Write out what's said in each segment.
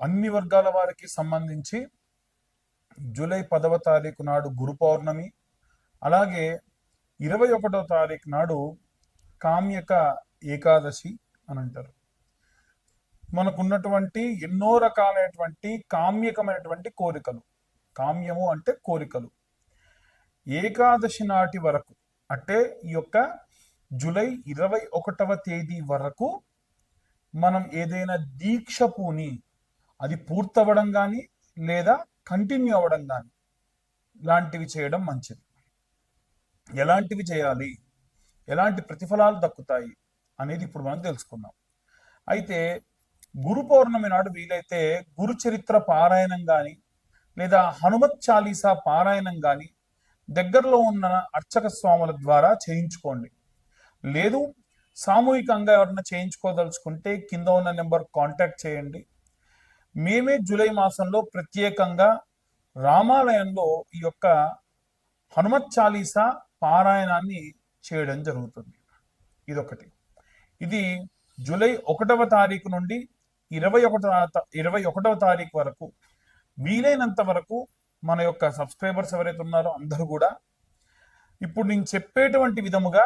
అన్ని వర్గాల వారికి సంబంధించి జూలై పదవ తారీఖు నాడు గురు పౌర్ణమి అలాగే ఇరవై ఒకటో తారీఖు నాడు కామ్యక ఏకాదశి అని అంటారు. మనకున్నటువంటి ఎన్నో రకాలైనటువంటి కామ్యకమైనటువంటి కోరికలు. కామ్యము అంటే కోరికలు. ఏకాదశి నాటి వరకు అంటే ఈ యొక్క జూలై ఇరవై ఒకటవ తేదీ వరకు మనం ఏదైనా దీక్ష పూని అది పూర్తవ్వడం కానీ లేదా కంటిన్యూ అవ్వడం కానీ లాంటివి చేయడం మంచిది. ఎలాంటివి చేయాలి? ఎలాంటి ప్రతిఫలాలు దక్కుతాయి? అనేది ఇప్పుడు మనం తెలుసుకుందాం. అయితే గురు పౌర్ణమి నాడు వీలైతే గురు చరిత్ర పారాయణం కానీ లేదా హనుమత్ చాలీసా పారాయణం కానీ దగ్గరలో ఉన్న అర్చక స్వాముల ద్వారా చేయించుకోండి. లేదు సామూహికంగా ఎవరైనా చేయించుకోదలుచుకుంటే కింద ఉన్న నెంబర్ కాంటాక్ట్ చేయండి. మేమే జూలై మాసంలో ప్రత్యేకంగా రామాలయంలో ఈ యొక్క హనుమత్ చాలీసా పారాయణాన్ని చేయడం జరుగుతుంది. ఇదొకటి. ఇది జూలై ఒకటవ తారీఖు నుండి ఇరవై ఒకటవ ఇరవై ఒకటవ తారీఖు వరకు వీలైనంత వరకు మన యొక్క సబ్స్క్రైబర్స్ ఎవరైతే ఉన్నారో అందరూ కూడా ఇప్పుడు నేను చెప్పేటువంటి విధముగా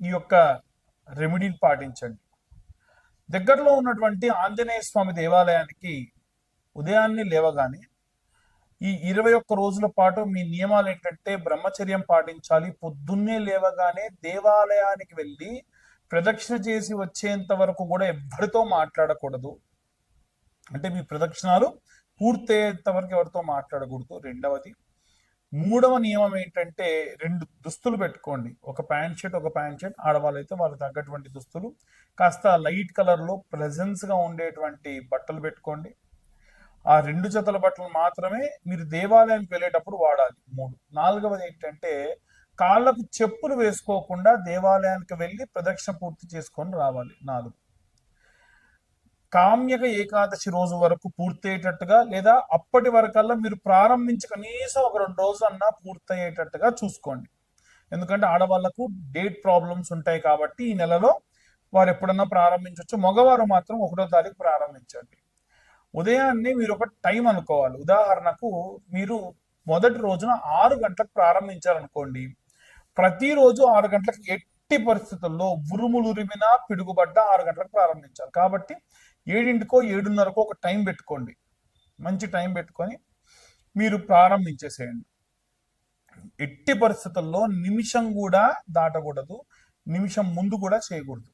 ఈ యొక్క రెమెడీని పాటించండి. దగ్గరలో ఉన్నటువంటి ఆంజనేయ స్వామి దేవాలయానికి ఉదయాన్నే లేవగానే ఈ ఇరవై ఒక్క రోజుల పాటు మీ నియమాలు ఏంటంటే బ్రహ్మచర్యం పాటించాలి. పొద్దున్నే లేవగానే దేవాలయానికి వెళ్ళి ప్రదక్షిణ చేసి వచ్చేంత వరకు కూడా ఎవరితో మాట్లాడకూడదు. అంటే మీ ప్రదక్షిణాలు పూర్తయ్యేంత వరకు ఎవరితో మాట్లాడకూడదు. రెండవది మూడవ నియమం ఏంటంటే రెండు దుస్తులు పెట్టుకోండి. ఒక ప్యాంట్ షర్ట్ ఒక ప్యాంట్ షర్ట్. ఆడవాళ్ళైతే వాళ్ళకి తగ్గటువంటి దుస్తులు. కాస్త లైట్ కలర్లో గా ఉండేటువంటి బట్టలు పెట్టుకోండి. ఆ రెండు జతల బట్టలు మాత్రమే మీరు దేవాలయానికి వెళ్ళేటప్పుడు వాడాలి. మూడు. నాలుగవది ఏంటంటే కాళ్ళకు చెప్పులు వేసుకోకుండా దేవాలయానికి వెళ్ళి ప్రదక్షిణ పూర్తి చేసుకొని రావాలి. నాలుగు. కామ్యక ఏకాదశి రోజు వరకు పూర్తయ్యేటట్టుగా లేదా అప్పటి వరకల్లా మీరు ప్రారంభించి కనీసం ఒక రెండు రోజులన్నా పూర్తయ్యేటట్టుగా చూసుకోండి. ఎందుకంటే ఆడవాళ్ళకు డేట్ ప్రాబ్లమ్స్ ఉంటాయి కాబట్టి ఈ నెలలో వారు ఎప్పుడన్నా ప్రారంభించవచ్చు మగవారు మాత్రం ఒకటో తారీఖు ప్రారంభించండి. ఉదయాన్నే మీరు ఒక టైం అనుకోవాలి. ఉదాహరణకు మీరు మొదటి రోజున ఆరు గంటలకు ప్రారంభించాలనుకోండి ప్రతిరోజు ఆరు గంటలకు ఎట్టి పరిస్థితుల్లో ఉరుములురిమినా పిడుగుబడ్డ ఆరు గంటలకు ప్రారంభించాలి. కాబట్టి ఏడింటికో ఏడున్నరకో ఒక టైం పెట్టుకోండి. మంచి టైం పెట్టుకొని మీరు ప్రారంభించేసేయండి. ఎట్టి పరిస్థితుల్లో నిమిషం కూడా దాటకూడదు. నిమిషం ముందు కూడా చేయకూడదు.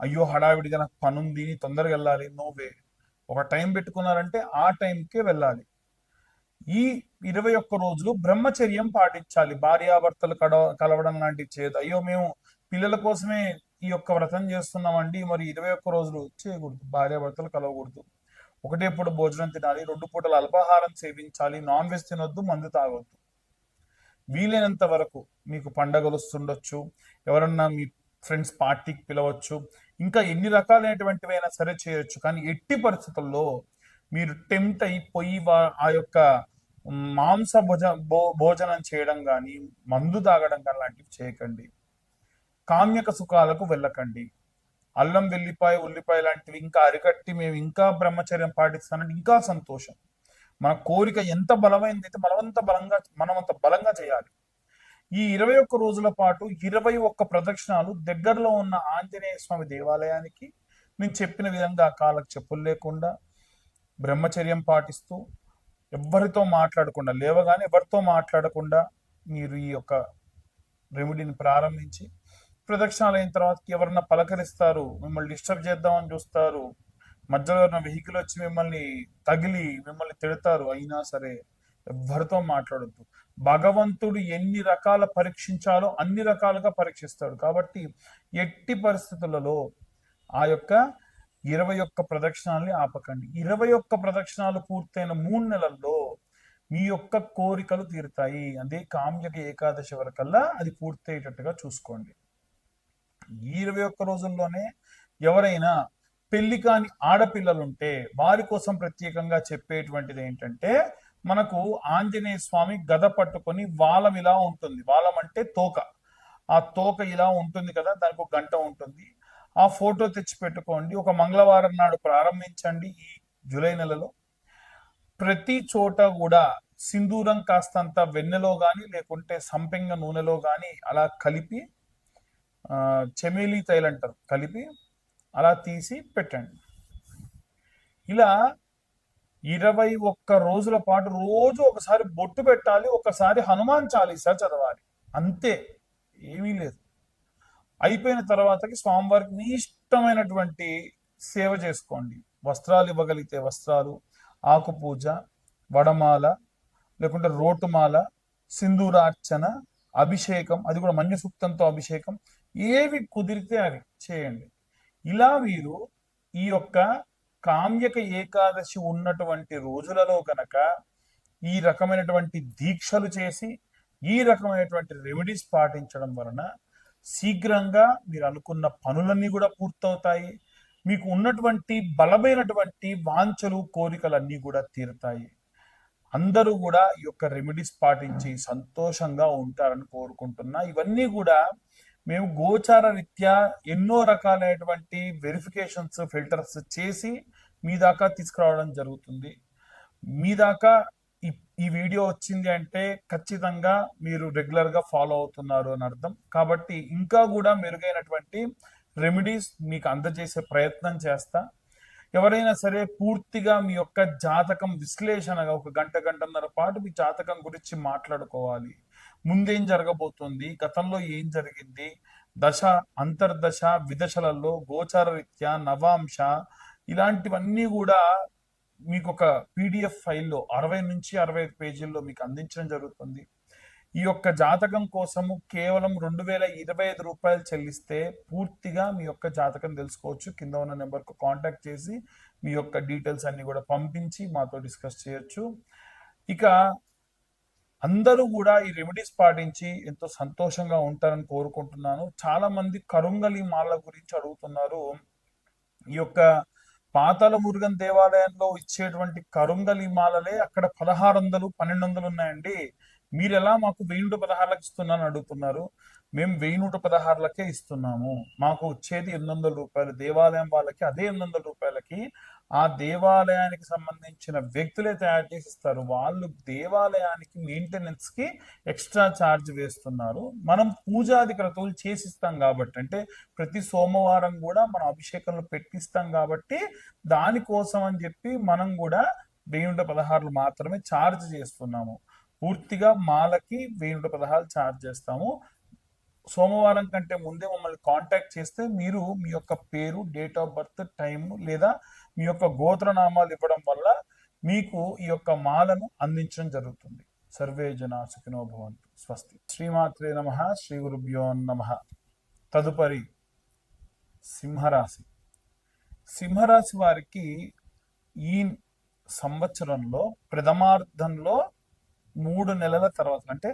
అయ్యో హడావిడిగా నాకు పనుంది తొందరగా వెళ్ళాలి. No way. ఒక టైం పెట్టుకున్నారంటే ఆ టైంకే వెళ్ళాలి. ఈ ఇరవై ఒక్క రోజులు బ్రహ్మచర్యం పాటించాలి. భార్యాభర్తలు కడ కలవడం లాంటివి చేయదు అయ్యో మేము పిల్లల కోసమే ఈ యొక్క వ్రతం చేస్తున్నామండి. మరి ఇరవై ఒక్క రోజులు చేయకూడదు. భార్యాభర్తలు కలవకూడదు. ఒకటే పూట భోజనం తినాలి. రెండు పూటల అల్పాహారం సేవించాలి. నాన్ వెజ్ తినొద్దు మందు తాగొద్దు. వీలైనంత వరకు మీకు పండగలు వస్తుండొచ్చు. ఎవరన్నా మీ ఫ్రెండ్స్ పార్టీకి పిలవచ్చు. ఇంకా ఎన్ని రకాలైనటువంటివైనా సరే చేయొచ్చు. కానీ ఎట్టి పరిస్థితుల్లో మీరు టెంప్ట్ అయిపోయి వా- ఆ యొక్క మాంస భోజ భో- భోజనం చేయడం కానీ మందు తాగడం కానీ లాంటివి చేయకండి. కామ్యక సుఖాలకు వెళ్ళకండి. అల్లం వెల్లిపాయ ఉల్లిపాయ లాంటివి ఇంకా అరికట్టి మేము ఇంకా బ్రహ్మచర్యం పాటిస్తానంటే ఇంకా సంతోషం. మన కోరిక ఎంత బలమైందైతే మనమంత బలంగా మనం అంత బలంగా చేయాలి. ఈ ఇరవై ఒక్క రోజుల పాటు ఇరవై ఒక్క ప్రదక్షిణాలు దగ్గరలో ఉన్న ఆంజనేయ స్వామి దేవాలయానికి నేను చెప్పిన విధంగా కాళ్ళకు చెప్పులు లేకుండా బ్రహ్మచర్యం పాటిస్తూ ఎవరితో మాట్లాడకుండా లేవగానే ఎవరితో మాట్లాడకుండా మీరు ఈ యొక్క రెమెడీని ప్రారంభించి ప్రదక్షిణాలు అయిన తర్వాత ఎవరన్నా పలకరిస్తారు మిమ్మల్ని డిస్టర్బ్ చేద్దామని చూస్తారు మధ్యలో ఉన్న వెహికల్ వచ్చి మిమ్మల్ని తగిలి మిమ్మల్ని తిడతారు అయినా సరే ఎవరితో మాట్లాడొద్దు. భగవంతుడు ఎన్ని రకాల పరీక్షించాలో అన్ని రకాలుగా పరీక్షిస్తాడు. కాబట్టి ఎట్టి పరిస్థితులలో ఆ యొక్క ఇరవై ఒక్క ప్రదక్షిణాలని ఆపకండి. ఇరవై ఒక్క ప్రదక్షిణాలు పూర్తయిన మూడు నెలల్లో మీ యొక్క కోరికలు తీరుతాయి. అదే కామ్యక ఏకాదశి వరకల్లా అది పూర్తయ్యేటట్టుగా చూసుకోండి. ఈ ఇరవై ఒక్క రోజుల్లోనే ఎవరైనా పెళ్ళి కాని ఆడపిల్లలు ఉంటే వారి కోసం ప్రత్యేకంగా చెప్పేటువంటిది ఏంటంటే మనకు ఆంజనేయ స్వామి గద పట్టుకొని వాలం ఇలా ఉంటుంది. వాలం అంటే తోక. ఆ తోక ఇలా ఉంటుంది కదా దానికి ఒక గంట ఉంటుంది. ఆ ఫోటో తెచ్చి పెట్టుకోండి ఒక మంగళవారం నాడు ప్రారంభించండి ఈ జూలై నెలలో. ప్రతి చోట కూడా సింధూరం కాస్తంత వెన్నెలో కానీ లేకుంటే సంపెంగ నూనెలో కానీ అలా కలిపి ఆ, చెమేలి కలిపి అలా తీసి పెట్టండి. ఇలా ఇరవై ఒక్క రోజుల పాటు రోజు ఒకసారి బొట్టు పెట్టాలి ఒకసారి హనుమాన్ చాలీసా చదవాలి. అంతే ఏమీ లేదు. అయిపోయిన తర్వాతకి స్వామివారికి మీ ఇష్టమైనటువంటి సేవ చేసుకోండి. వస్త్రాలు ఇవ్వగలిగితే వస్త్రాలు ఆకు పూజ వడమాల లేకుంటే రోటుమాల సింధూరార్చన అభిషేకం అది కూడా మన్య సూక్తంతో అభిషేకం ఏవి కుదిరితే అవి చేయండి. ఇలా వీరు ఈ యొక్క కామ్యక ఏకాదశి ఉన్నటువంటి రోజులలో గనక ఈ రకమైనటువంటి దీక్షలు చేసి ఈ రకమైనటువంటి రెమెడీస్ పాటించడం వలన శీఘ్రంగా మీరు అనుకున్న పనులన్నీ కూడా పూర్తవుతాయి. మీకు ఉన్నటువంటి బలమైనటువంటి వాంఛలు కోరికలన్నీ కూడా తీరుతాయి. అందరూ కూడా ఈ యొక్క రెమెడీస్ పాటించి సంతోషంగా ఉంటారని కోరుకుంటున్నా. ఇవన్నీ కూడా మేము గోచార రీత్యా ఎన్నో రకాలైనటువంటి వెరిఫికేషన్స్ ఫిల్టర్స్ చేసి మీ దాకా తీసుకురావడం జరుగుతుంది. మీ దాకా ఈ ఈ వీడియో వచ్చింది అంటే ఖచ్చితంగా మీరు రెగ్యులర్గా ఫాలో అవుతున్నారు అని అర్థం. కాబట్టి ఇంకా కూడా మెరుగైనటువంటి రెమెడీస్ మీకు అందజేసే ప్రయత్నం చేస్తా. ఎవరైనా సరే పూర్తిగా మీ యొక్క జాతకం విశ్లేషణగా ఒక గంట గంటన్నర పాటు మీ జాతకం గురించి మాట్లాడుకోవాలి. ముందేం జరగబోతుంది? గతంలో ఏం జరిగింది? దశ అంతర్దశ విదశలలో గోచార రీత్యా నవాంశ ఇలాంటివన్నీ కూడా మీకు ఒక పీడిఎఫ్ ఫైల్లో అరవై నుంచి అరవై ఐదు పేజీల్లో మీకు అందించడం జరుగుతుంది. ఈ యొక్క జాతకం కోసము కేవలం రెండు వేల ఇరవై ఐదు రూపాయలు చెల్లిస్తే పూర్తిగా మీ యొక్క జాతకం తెలుసుకోవచ్చు. కింద ఉన్న నెంబర్కు కాంటాక్ట్ చేసి మీ యొక్క డీటెయిల్స్ అన్ని కూడా పంపించి మాతో డిస్కస్ చేయొచ్చు. ఇక అందరూ కూడా ఈ రెమెడీస్ పాటించి ఎంతో సంతోషంగా ఉంటారని కోరుకుంటున్నాను. చాలా మంది కరుంగలి మాల గురించి అడుగుతున్నారు. ఈ యొక్క పాతాల మురుగన్ దేవాలయంలో ఇచ్చేటువంటి కరుంగలి మాలలే అక్కడ పదహారు వందలు పన్నెండు వందలు ఉన్నాయండి. మీరు ఎలా మాకు వెయ్యి నూట పదహారులకు ఇస్తున్నాను అడుగుతున్నారు. మేము వెయ్యి నూట పదహారులకే ఇస్తున్నాము. మాకు వచ్చేది ఎనిమిది వందల రూపాయలు దేవాలయం వాళ్ళకి అదే ఎనిమిది వందల రూపాయలకి ఆ దేవాలయానికి సంబంధించిన వ్యక్తులే తయారు చేసి ఇస్తారు వాళ్ళు దేవాలయానికి మెయింటెనెన్స్కి ఎక్స్ట్రా ఛార్జ్ వేస్తున్నారు. మనం పూజాది క్రతువులు చేసిస్తాం కాబట్టి అంటే ప్రతి సోమవారం కూడా మనం అభిషేకంలో పెట్టిస్తాం కాబట్టి దానికోసం అని చెప్పి మనం కూడా వెయ్యి నూట పదహారులు మాత్రమే ఛార్జ్ చేస్తున్నాము. పూర్తిగా మాలకి వెయ్యి నూట పదహారు ఛార్జ్ చేస్తాము. సోమవారం కంటే ముందే మమ్మల్ని కాంటాక్ట్ చేస్తే మీరు మీ యొక్క పేరు డేట్ ఆఫ్ బర్త్ టైం లేదా మీ యొక్క గోత్రనామాలు ఇవ్వడం వల్ల మీకు ఈ యొక్క మాలను అందించడం జరుగుతుంది. సర్వే జన సుఖినో భవంతు. స్వస్తి. శ్రీమాత్రే నమ. శ్రీ గురుభ్యో నమ. తదుపరి సింహరాశి. సింహరాశి వారికి ఈ సంవత్సరంలో ప్రథమార్థంలో మూడు నెలల తర్వాత అంటే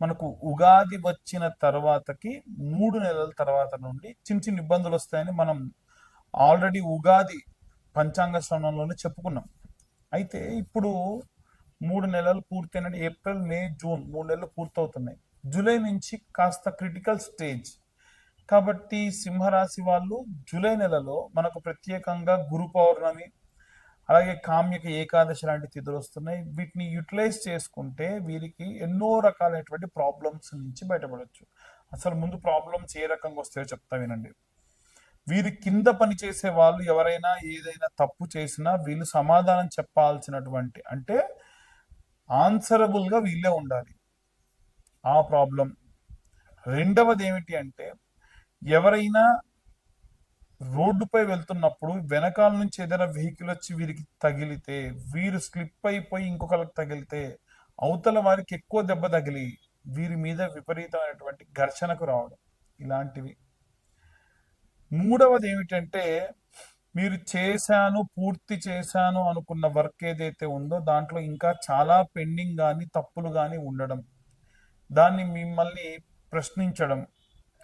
మనకు ఉగాది వచ్చిన తర్వాతకి మూడు నెలల తర్వాత నుండి చిన్న చిన్న ఇబ్బందులు వస్తాయని మనం ఆల్రెడీ ఉగాది పంచాంగ శ్రవణంలోనే చెప్పుకున్నాం. అయితే ఇప్పుడు మూడు నెలలు పూర్తయినట్టు ఏప్రిల్ మే జూన్ మూడు నెలలు పూర్తవుతున్నాయి. జూలై నుంచి కాస్త క్రిటికల్ స్టేజ్. కాబట్టి సింహరాశి వాళ్ళు జూలై నెలలో మనకు ప్రత్యేకంగా గురు పౌర్ణమి అలాగే కామ్యక ఏకాదశి లాంటి తిథులు వస్తున్నాయి. వీటిని యూటిలైజ్ చేసుకుంటే వీరికి ఎన్నో రకాలైనటువంటి ప్రాబ్లమ్స్ నుంచి బయటపడవచ్చు అసలు ముందు ప్రాబ్లమ్స్ ఏ రకంగా వస్తాయో చెప్తా వినండి. వీరి కింద పని చేసే వాళ్ళు ఎవరైనా ఏదైనా తప్పు చేసినా వీళ్ళు సమాధానం చెప్పాల్సినటువంటి అంటే ఆన్సరబుల్గా వీళ్ళే ఉండాలి. ఆ ప్రాబ్లం రెండవది ఏమిటి అంటే ఎవరైనా రోడ్డుపై వెళ్తున్నప్పుడు వెనకాల నుంచి ఏదైనా వెహికల్ వచ్చి వీరికి తగిలితే వీరు స్లిప్ అయిపోయి ఇంకొకరికి తగిలితే అవతల వారికి ఎక్కువ దెబ్బ తగిలి వీరి మీద విపరీతమైనటువంటి ఘర్షణకు రావడం. ఇలాంటివి. మూడవది ఏమిటంటే మీరు చేశాను పూర్తి చేశాను అనుకున్న వర్క్ ఏదైతే ఉందో దాంట్లో ఇంకా చాలా పెండింగ్ కానీ తప్పులు కానీ ఉండడం. దాన్ని మిమ్మల్ని ప్రశ్నించడం.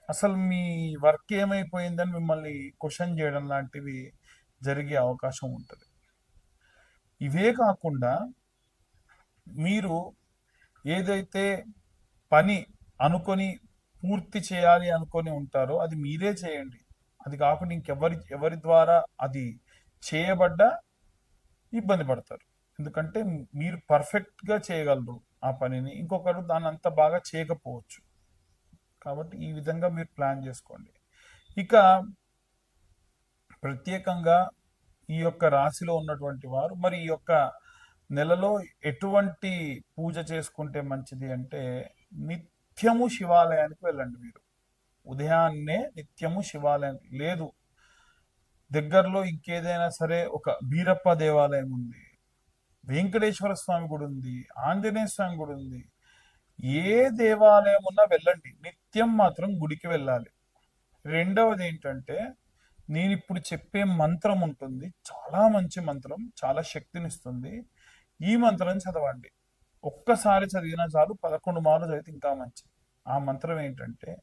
అసలు మీ వర్క్ ఏమైపోయిందని మిమ్మల్ని క్వశ్చన్ చేయడం లాంటివి జరిగే అవకాశం ఉంటుంది. ఇవే కాకుండా మీరు ఏదైతే పని అనుకొని పూర్తి చేయాలి అనుకొని ఉంటారో అది మీరే చేయండి. అది కాకుండా ఇంకెవరి ఎవరి ద్వారా అది చేయబడ్డా ఇబ్బంది పడతారు. ఎందుకంటే మీరు పర్ఫెక్ట్గా చేయగలరు ఆ పనిని. ఇంకొకరు దాన్ని అంత బాగా చేయకపోవచ్చు. కాబట్టి ఈ విధంగా మీరు ప్లాన్ చేసుకోండి. ఇక ప్రత్యేకంగా ఈ యొక్క రాశిలో ఉన్నటువంటి వారు మరి ఈ యొక్క నెలలో ఎటువంటి పూజ చేసుకుంటే మంచిది అంటే నిత్యము శివాలయానికి వెళ్ళండి మీరు. ఉదయాన్నే నిత్యము శివాలయం లేదు. దగ్గరలో ఇంకేదైనా సరే ఒక బీరప్ప దేవాలయం ఉంది. వెంకటేశ్వర స్వామి గుడి ఉంది ఆంజనేయ స్వామి గుడి ఉంది. ఏ దేవాలయం ఉన్నా వెళ్ళండి. నిత్యం మాత్రం గుడికి వెళ్ళాలి. రెండవది ఏంటంటే నేను ఇప్పుడు చెప్పే మంత్రం ఉంటుంది. చాలా మంచి మంత్రం చాలా శక్తినిస్తుంది. ఈ మంత్రం చదవండి. ఒక్కసారి చదివినా చాలు పదకొండు మార్లు చదివితే ఇంకా మంచిది. ఆ మంత్రం ఏంటంటే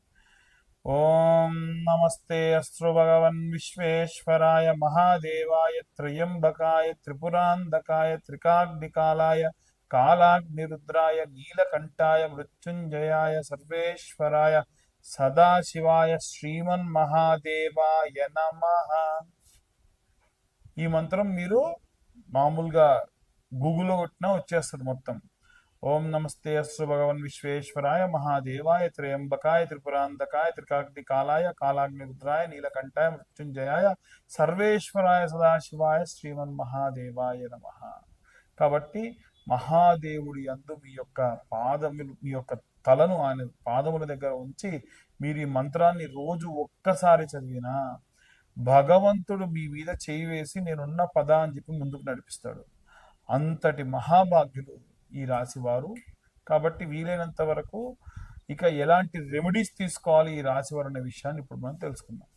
ఓం నమస్తే అస్త్రు భగవన్ విశ్వేశ్వరాయ మహాదేవాయ త్రయంబకాయ త్రిపురాంధకాయ త్రికాగ్నికాలాయ కాలాగ్నిరుద్రాయ నీలకంఠాయ మృత్యుంజయాయ సర్వేశ్వరాయ సదాశివాయ శ్రీమన్ మహాదేవాయ నమ. ఈ మంత్రం మీరు మామూలుగా గూగుల్లో కొట్టినా వచ్చేస్తుంది మొత్తం. ఓం నమస్తే అస్సు భగవన్ విశ్వేశ్వరాయ మహాదేవాయ త్రయంబకాయ త్రిపురాంతకాయ త్రికాగ్ని కాలాయ కాలాగ్నిరుద్రాయ నీలకంఠాయ మృత్యుంజయాయ సర్వేశ్వరాయ సదాశివాయ శ్రీమన్ మహాదేవాయ నమ. కాబట్టి మహాదేవుడి అందు మీ యొక్క పాదములు మీ యొక్క తలను ఆయన పాదముల దగ్గర ఉంచి మీరు ఈ మంత్రాన్ని రోజు ఒక్కసారి చదివినా భగవంతుడు మీ మీద చేయి వేసి నేనున్న పద అని చెప్పి ముందుకు నడిపిస్తాడు. అంతటి మహాభాగ్యులు ఈ రాశి వారు కాబట్టి వీలైనంత వరకు ఇక ఎలాంటి రెమెడీస్ తీసుకోవాలి ఈ రాశి వారు అనే విషయాన్ని ఇప్పుడు మనం తెలుసుకుందాం.